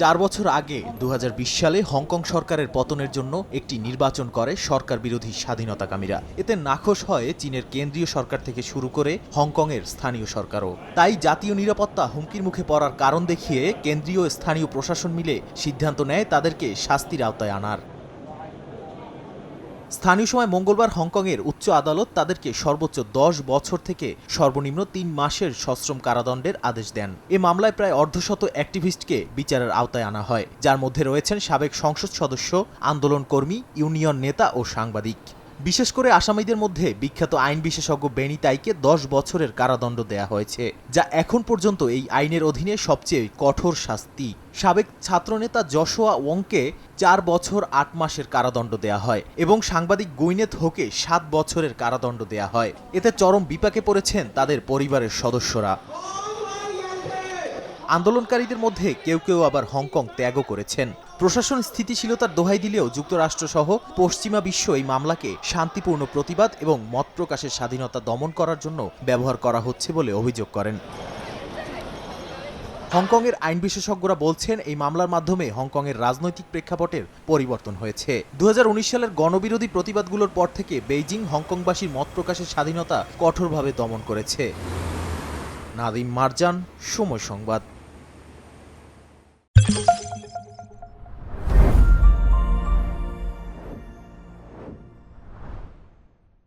চার বছর আগে দু হাজার বিশ সালে হংকং সরকারের পতনের জন্য একটি নির্বাচন করে সরকার বিরোধী স্বাধীনতাকামীরা। এতে নাখোশ হয় চীনের কেন্দ্রীয় সরকার থেকে শুরু করে হংকংয়ের স্থানীয় সরকারও। তাই জাতীয় নিরাপত্তা হুমকির মুখে পড়ার কারণ দেখিয়ে কেন্দ্রীয় স্থানীয় প্রশাসন মিলে সিদ্ধান্ত নেয় তাদেরকে শাস্তির আওতায় আনার। স্থানীয় সময় মঙ্গলবার হংকংয়ের উচ্চ আদালত তাদেরকে সর্বোচ্চ দশ বছর থেকে সর্বনিম্ন তিন মাসের সশ্রম কারাদণ্ডের আদেশ দেন। এ মামলায় প্রায় অর্ধশত অ্যাক্টিভিস্টকে বিচারের আওতায় আনা হয়, যার মধ্যে রয়েছেন সাবেক সংসদ সদস্য, আন্দোলনকর্মী, ইউনিয়ন নেতা ও সাংবাদিক। বিশেষ করে আসামিদের মধ্যে বিখ্যাত আইন বিশেষজ্ঞ বেনি তাইকে দশ বছরের কারাদণ্ড দেয়া হয়েছে, যা এখন পর্যন্ত এই আইনের অধীনে সবচেয়ে কঠোর শাস্তি। সাবেক ছাত্রনেতা যশোয়া ওয়ংকে চার বছর আট মাসের কারাদণ্ড দেয়া হয় এবং সাংবাদিক গুইনেথ হোকে সাত বছরের কারাদণ্ড দেয়া হয়। এতে চরম বিপাকে পড়েছেন তাদের পরিবারের সদস্যরা। আন্দোলনকারীদের মধ্যে কেউ কেউ আবার হংকং ত্যাগও করেছেন। প্রশাসন স্থিতিশীলতার দোহাই দিলেও যুক্তরাষ্ট্রসহ পশ্চিমা বিশ্ব এই মামলাকে শান্তিপূর্ণ প্রতিবাদ এবং মত প্রকাশের স্বাধীনতা দমন করার জন্য ব্যবহার করা হচ্ছে বলে অভিযোগ করেন। হংকংয়ের আইন বিশেষজ্ঞরা বলছেন, এই মামলার মাধ্যমে হংকংয়ের রাজনৈতিক প্রেক্ষাপটের পরিবর্তন হয়েছে। দু হাজার উনিশ সালের গণবিরোধী প্রতিবাদগুলোর পর থেকে বেইজিং হংকংবাসীর মত প্রকাশের স্বাধীনতা কঠোরভাবে দমন করেছে। নাদিম মারজান, সময় সংবাদ।